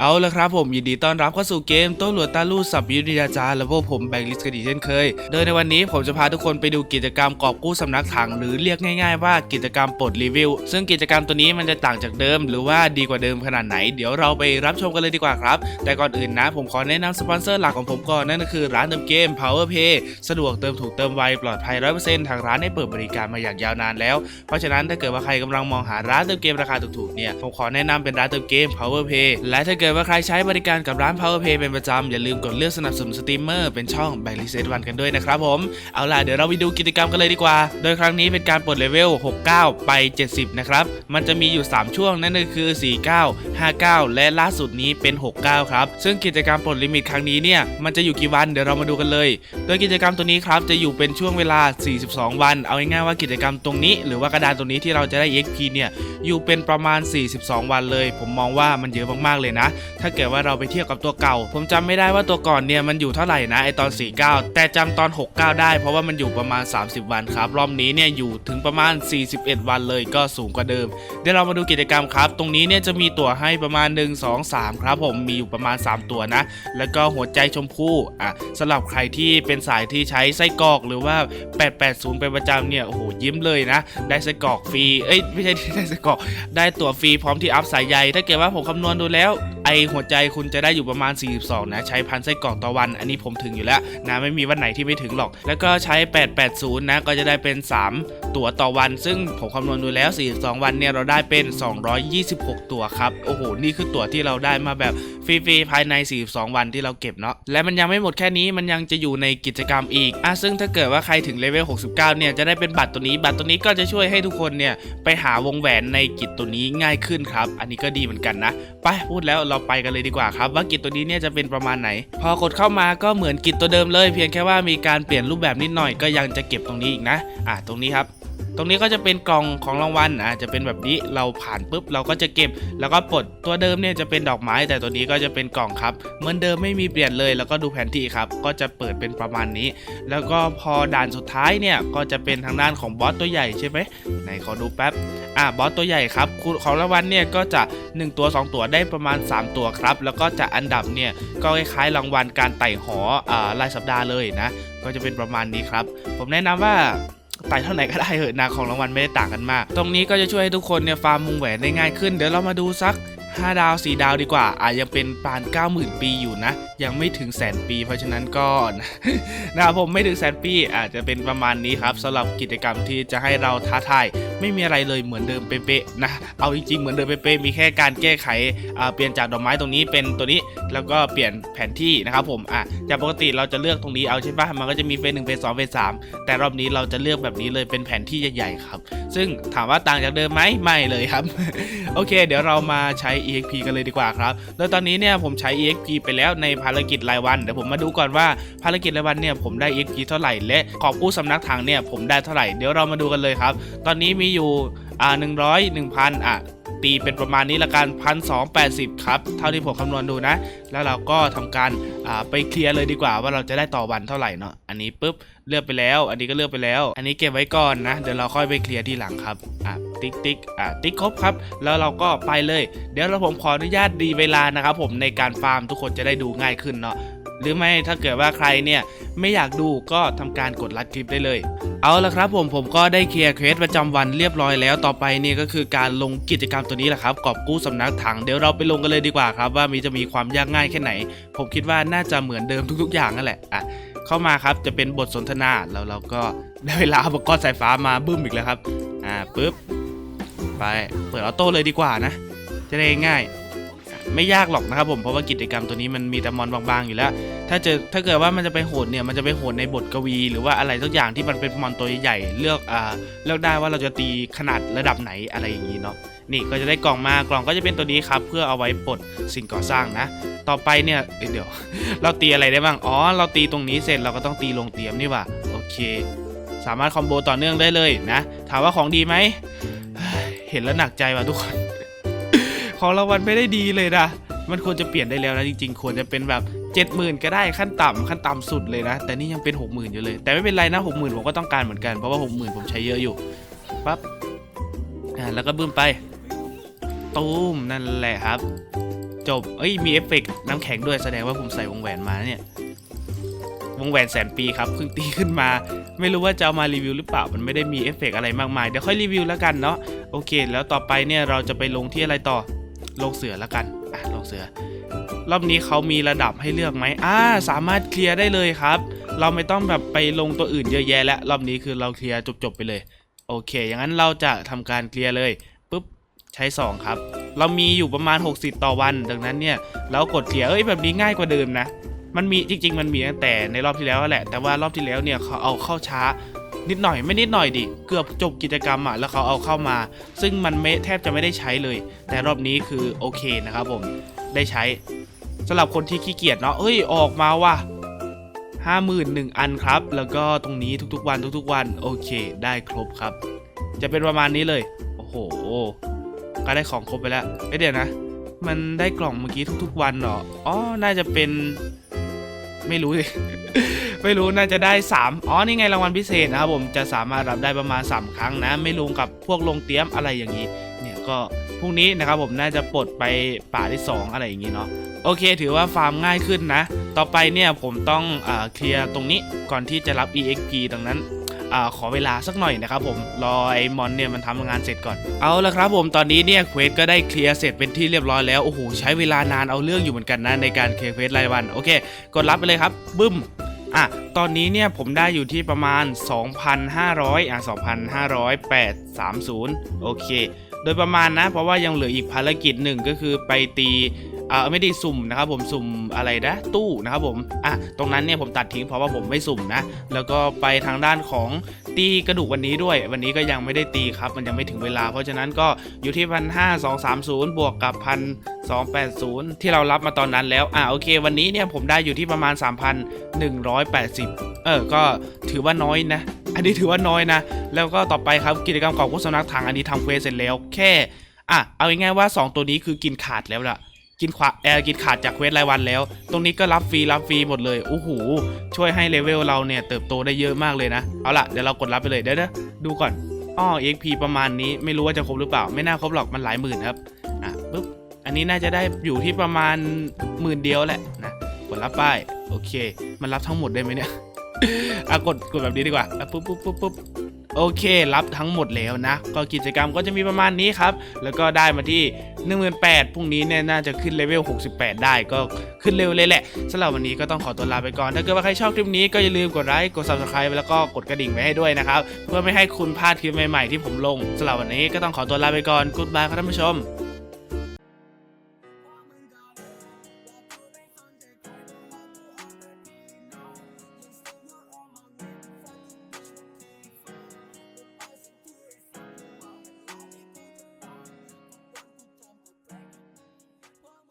เอาละครับผมยินดีต้อนรับเข้าสู่เกมโต้หลวดตาลู่สับยุทธยาจารย์และพวกผมแบงลิสกันอีกเช่นเคย โดยในวันนี้ผมจะพาทุกคนไปดูกิจกรรมกอบกู้สำนักถังหรือเรียกง่ายๆว่ากิจกรรมปลดรีวิว ซึ่งกิจกรรมตัวนี้มันจะต่างจากเดิม หรือว่าดีกว่าเดิมขนาดไหน เดี๋ยวเราไปรับชมกันเลยดีกว่าครับ แต่ก่อนอื่นนะ ผมขอแนะนำสปอนเซอร์หลักของผมก่อนนั่นก็คือร้านเติมเกม Power Pay สะดวกเติมถูกเติมไวปลอดภัย100%ทางร้านได้เปิดบริการมาอย่างยาวนานแล้ว เพราะฉะนั้นถ้าเกิดว่าใครกำลังมองหาร้านเติมเกมราคาถูกๆเนี่ยผมขอแนะนำเป็นร้านเติมเกม Power Pay และถ้าเกิดว่าใครใช้บริการกับร้าน Power Pay เป็นประจำ อย่าลืมกดเลือกสนับสนุนสตรีมเมอร์เป็นช่องแบงลิเซตวันกันด้วยนะครับผม เอาล่ะเดี๋ยวเราไปดูกิจกรรมกันเลยดีกว่า โดยครั้งนี้เป็นการปลดเลเวล 69 ไป 70 นะครับ มันจะมีอยู่ 3 ช่วงนั่นก็คือ 49 59 และล่าสุดนี้เป็น 69 ครับ ซึ่งกิจกรรมปลดลิมิตครั้งนี้เนี่ยมันจะอยู่กี่วันเดี๋ยวเรามาดูกันเลย โดยกิจกรรมตัวนี้ครับจะอยู่เป็นช่วงเวลา 42 วัน เอาง่ายๆว่ากิจกรรมตรงนี้ หรือว่ากระดานตรงนี้ที่เราจะได้ EXP เนี่ยอยู่เป็นประมาณ 42 วันเลย ผมมองว่ามันเยอะมากๆเลยนะถ้าเกิดว่าเราไปเทียบกับตัวเก่า ผมจำไม่ได้ว่าตัวก่อนเนี่ยมันอยู่เท่าไหร่นะไอตอน 49 แต่จำตอน 69 ได้ เพราะว่ามันอยู่ประมาณ 30 วันครับ รอบนี้เนี่ยอยู่ถึงประมาณ 41 วันเลยก็สูงกว่าเดิม เดี๋ยวเรามาดูกิจกรรมครับ ตรงนี้เนี่ยจะมีตั๋วให้ประมาณ 1 2 3 ครับผมมีอยู่ประมาณ 3 ตัวนะ แล้วก็หัวใจชมพู่อะสำหรับใครที่เป็นสายที่ใช้ไส้กรอกหรือว่า 880 เป็นประจำเนี่ยโอ้โหยิ้มเลยนะ ได้ไส้กรอกฟรีเอ้ยไม่ใช่ได้ไส้กรอกได้ตั๋วฟรีพร้อมที่อัพสายใยถ้าเกิดว่าผมคำนวณดูแล้วไอหัวใจคุณจะได้อยู่ประมาณ 42 นะ ใช้พันไส้กรอกต่อวัน อันนี้ผมถึงอยู่แล้วนะไม่มีวันไหนที่ไม่ถึงหรอก แล้วก็ใช้ 880 นะ ก็จะได้เป็น 3 ตั๋วต่อวัน ซึ่งผมคำนวณดูแล้ว 42 วันเนี่ยเราได้เป็น 226 ตั๋วครับ โอ้โห นี่คือตั๋วที่เราได้มาแบบฟรีๆภายใน 42 วันที่เราเก็บเนาะ และมันยังไม่หมดแค่นี้ มันยังจะอยู่ในกิจกรรมอีกอะซึ่งถ้าเกิดว่าใครถึงเลเวล 69 เนี่ย จะได้เป็นบัตรตัวนี้ บัตรตัวนี้ก็จะช่วยให้ทุกคนเนี่ยไปหาวงแหวนในกิจตัวนี้ง่ายขึ้นครับ อันนี้ก็ดีเหมือนกันนะ ไปพูดแล้วเราไปกันเลยดีกว่าครับ ว่ากิจตัวนี้เนี่ยจะเป็นประมาณไหน พอกดเข้ามาก็เหมือนกิจตัวเดิมเลย เพียงแค่ว่ามีการเปลี่ยนรูปแบบนิดหน่อยก็ยังจะเก็บตรงนี้อีกนะ อ่าตรงนี้ครับ ตรงนี้ก็จะเป็นกล่องของรางวัลอะจะเป็นแบบนี้เราผ่านปุ๊บเราก็จะเก็บ แล้วก็ปลดตัวเดิมเนี่ยจะเป็นดอกไม้ แต่ตัวนี้ก็จะเป็นกล่องครับ เหมือนเดิมไม่มีเปลี่ยนเลย แล้วก็ดูแผนที่ครับ ก็จะเปิดเป็นประมาณนี้ แล้วก็พอด่านสุดท้ายเนี่ยก็จะเป็นทางด้านของบอสตัวใหญ่ใช่ไหมไหนขอดูแป๊บอะบอสตัวใหญ่ครับของรางวัลเนี่ยก็จะ 1 ตัว 2 ตัวได้ประมาณ 3 ตัวครับ แล้วก็จะอันดับเนี่ยก็คล้ายๆรางวัลการไต่หออ่ารายสัปดาห์เลยนะ ก็จะเป็นประมาณนี้ครับ ผมแนะนำว่า ไต่เท่าไหร่ก็ได้เหอะนาของรางวัลไม่ได้ต่างกันมาก ตรงนี้ก็จะช่วยให้ทุกคนเนี่ยฟาร์มวงแหวนได้ง่ายขึ้น เดี๋ยวเรามาดูสัก 5 ดาว 4 ดาวดีกว่าอะยังเป็นปาน 90,000 ปีอยู่นะ ยังไม่ถึงแสนปี เพราะฉะนั้นก็นะครับผมไม่ถึงแสนปี อาจจะเป็นประมาณนี้ครับสำหรับกิจกรรมที่จะให้เราท้าทายไม่มีอะไรเลยเหมือนเดิมเป๊ะๆนะเอาจริงๆเหมือนเดิมเป๊ะๆมีแค่การแก้ไขเปลี่ยนจากดอกไม้ตรงนี้เป็นตัวนี้แล้วก็เปลี่ยนแผนที่นะครับผมอะจากปกติเราจะเลือกตรงนี้เอาใช่ปะมันก็จะมีเฟสหนึ่งเฟสสองเฟสสามแต่รอบนี้เราจะเลือกแบบนี้เลยเป็นแผนที่ใหญ่ๆครับ ซึ่งถามว่าต่างจากเดิมไหมไม่เลยครับ โอเค เดี๋ยวเรามาใช้ EXP กันเลยดีกว่าครับ โดยตอนนี้เนี่ยผมใช้ EXP ไปแล้วในภารกิจรายวัน เดี๋ยวผมมาดูก่อนว่าภารกิจรายวันเนี่ยผมได้ EXP เท่าไหร่ และขอบกู้สำนักถังเนี่ยผมได้เท่าไหร่ เดี๋ยวเรามาดูกันเลยครับ ตอนนี้มีอยู่อ่าหนึ่งร้อยหนึ่งพันอะ ตีเป็นประมาณนี้ละกันพันสองแปดสิบครับ เท่าที่ผมคำนวณดูนะ แล้วเราก็ทำการไปเคลียร์เลยดีกว่าว่าเราจะได้ต่อวันเท่าไหร่เนาะอันนี้ปุ๊บเลือกไปแล้ว อันนี้ก็เลือกไปแล้ว อันนี้เก็บไว้ก่อนนะ เดี๋ยวเราค่อยไปเคลียร์ที่หลังครับอะติ๊กติ๊กอะติ๊กครบครับ แล้วเราก็ไปเลย เดี๋ยวเราผมขออนุญาตดีเวลานะครับผมในการฟาร์มทุกคนจะได้ดูง่ายขึ้นเนาะ หรือไม่ถ้าเกิดว่าใครเนี่ยไม่อยากดูก็ทำการกดลัดคลิปได้เลย เอาละครับผมผมก็ได้เคลียร์เควสประจำวันเรียบร้อยแล้วต่อไปนี่ก็คือการลงกิจกรรมตัวนี้แหละครับกอบกู้สำนักถังเดี๋ยวเราไปลงกันเลยดีกว่าครับ ว่ามีจะมีความยากง่ายแค่ไหน ผมคิดว่าน่าจะเหมือนเดิมทุก ๆ อย่างนั่นแหละอะเข้ามาครับจะเป็นบทสนทนาแล้วเราก็ได้เวลาอุปกรณ์สายฟ้ามาบึ้มอีกแล้วครับอ่าปุ๊บไปเปิดออโต้เลยดีกว่านะ จะได้ง่าย ไม่ยากหรอกนะครับผมเพราะว่ากิจกรรมตัวนี้มันมีแต่มอนบางๆอยู่แล้ว ถ้าเจอถ้าเกิดว่ามันจะไปโหดเนี่ยมันจะไปโหดในบทกวี หรือว่าอะไรสักอย่างที่มันเป็นมอนตัวใหญ่เลือกอ่าเลือกได้ว่าเราจะตีขนาดระดับไหนอะไรอย่างนี้เนาะนี่ก็จะได้กล่องมากล่องก็จะเป็นตัวนี้ครับ เพื่อเอาไว้ปลดสิ่งก่อสร้างนะ ต่อไปเนี่ยเดี๋ยว เราตีอะไรได้บ้างอ๋อ เราตีตรงนี้เสร็จเราก็ต้องตีลงเตียมนี่ว่าโอเค สามารถคอมโบต่อเนื่องได้เลยนะ ถามว่าของดีไหมเฮ้ยเห็นแล้วหนักใจว่ะทุกคนของรางวัลไม่ได้ดีเลยนะมันควรจะเปลี่ยนได้แล้วนะจริงๆ ควรจะเป็นแบบ เจ็ดหมื่นก็ได้ขั้นต่ำขั้นต่ำสุดเลยนะ แต่นี่ยังเป็นหกหมื่นอยู่เลย แต่ไม่เป็นไรนะหกหมื่นผมก็ต้องการเหมือนกัน เพราะว่าหกหมื่นผมใช้เยอะอยู่ปั๊บอ่าแล้วก็บึ้มไปตูมนั่นแหละครับ จบเอ้ยมีเอฟเฟกต์น้ำแข็งด้วยแสดงว่าผมใส่วงแหวนมาเนี่ยวงแหวนแสนปีครับเพิ่งตีขึ้นมา ไม่รู้ว่าจะเอามารีวิวหรือเปล่ามันไม่ได้มีเอฟเฟกต์อะไรมากมายเดี๋ยวค่อยรีวิวแล้วกันเนาะโอเค แล้วต่อไปเนี่ยเราจะไปลงที่อะไรต่อลงเสือแล้วกันอะลงเสือ รอบนี้เขามีระดับให้เลือกไหมอ่าสามารถเคลียร์ได้เลยครับ เราไม่ต้องแบบไปลงตัวอื่นเยอะแยะแล้วรอบนี้คือเราเคลียร์จบๆไปเลย โอเค อย่างนั้นเราจะทำการเคลียร์เลยปุ๊บใช้ 2 ครับ เรามีอยู่ประมาณ 60 ต่อวัน ดังนั้นเนี่ยเรากดเคลียร์เอ้ยแบบนี้ง่ายกว่าเดิมนะมันมีจริง ๆ มันมีตั้งแต่ในรอบที่แล้วแหละ แต่ว่ารอบที่แล้วเนี่ยเขาเอาเข้าช้า นิดหน่อยไม่นิดหน่อยดิ เกือบจบกิจกรรมอะแล้วเขาเอาเข้ามา ซึ่งมันไม่แทบจะไม่ได้ใช้เลย แต่รอบนี้คือโอเคนะครับผมได้ใช้สำหรับคนที่ขี้เกียจเนาะเอ้ยออกมาว่ะห้าหมื่นหนึ่งอันครับ แล้วก็ตรงนี้ทุกๆวันทุกๆวันโอเค ได้ครบครับ จะเป็นประมาณนี้เลย โอ้โห ก็ได้ของครบไปแล้วเเดี๋ยวนะ มันได้กล่องเมื่อกี้ทุกๆวันเหรออ๋อน่าจะเป็น ไม่รู้สิ ไม่รู้น่าจะได้ 3 อ๋อ นี่ไงรางวัลพิเศษนะครับผมจะสามารถรับได้ประมาณ 3 ครั้งนะ ไม่รวมกับพวกลงเตรียมอะไรอย่างนี้ เนี่ยก็พรุ่งนี้นะครับผมน่าจะปลดไปป่าที่ 2 อะไรอย่างนี้เนาะโอเค ถือว่าฟาร์มง่ายขึ้นนะ ต่อไปเนี่ยผมต้องอเคลียร์ตรงนี้ก่อนที่จะรับ EXP ดังนั้นอขอเวลาสักหน่อยนะครับผมรอไอ้มอนเนี่ยมันทำงานเสร็จก่อนเอาละครับผมตอนนี้เนี่ยเควสก็ได้เคลียร์เสร็จเป็นที่เรียบร้อยแล้วโอ้โหใช้เวลานานเอาเรื่องอยู่เหมือนกันนะในการเคลียร์เควสรายวันโอเค กดรับไปเลยครับบึ้ม อะตอนนี้เนี่ยผมได้อยู่ที่ประมาณ 2,500อะ2,50830 โอเค โดยประมาณนะ เพราะว่ายังเหลืออีกภารกิจหนึ่งก็คือไปตี อ่าไม่ได้สุ่มนะครับผมสุ่มอะไรนะตู้นะครับผมอะตรงนั้นเนี่ยผมตัดทิ้งเพราะว่าผมไม่สุ่มนะ แล้วก็ไปทางด้านของตีกระดูกวันนี้ด้วย วันนี้ก็ยังไม่ได้ตีครับ มันยังไม่ถึงเวลา เพราะฉะนั้นก็อยู่ที่พันห้าสองสามศูนย์บวกกับพันสองแปดศูนย์ที่เรารับมาตอนนั้นแล้ว อะโอเค วันนี้เนี่ยผมได้อยู่ที่ประมาณ3,180เออ ก็ถือว่าน้อยนะ อันนี้ถือว่าน้อยนะ แล้วก็ต่อไปครับกิจกรรมของผู้สำนักถังอันนี้ทำเควสเสร็จแล้วแค่ อะ เอาง่ายๆว่า 2 ตัวนี้คือกินขาดแล้วล่ะ กินขวาแอร์กินขาดจากเควสรายวันแล้ว ตรงนี้ก็รับฟรีรับฟรีหมดเลยโอ้โหช่วยให้เลเวลเราเนี่ยเติบโตได้เยอะมากเลยนะ เอาล่ะเดี๋ยวเรากดรับไปเลยเดี๋ยวนะดูก่อนอ้อ EXP ประมาณนี้ไม่รู้ว่าจะครบหรือเปล่า ไม่น่าครบหรอกมันหลายหมื่นครับอะปุ๊บอันนี้น่าจะได้อยู่ที่ประมาณหมื่นเดียวแหละนะกดรับป้ายโอเค มันรับทั้งหมดได้ไหมเนี่ยอะกดกดแบบนี้ดีกว่าอะปุ๊บปุ๊บปุ๊บปุ๊บ โอเค รับทั้งหมดแล้วนะ ก็กิจกรรมก็จะมีประมาณนี้ครับ แล้วก็ได้มาที่18,000พรุ่งนี้เนี่ยน่าจะขึ้นเลเวล 68 ได้ก็ขึ้นเร็วเลยแหละสำหรับวันนี้ก็ต้องขอตัวลาไปก่อน ถ้าเกิดว่าใครชอบคลิปนี้ก็อย่าลืมกดไลค์กด subscribe แล้วก็กดกระดิ่งไว้ให้ด้วยนะครับ เพื่อไม่ให้คุณพลาดคลิปใหม่ๆที่ผมลงสำหรับวันนี้ก็ต้องขอตัวลาไปก่อน Goodbye ครับท่านผู้ชม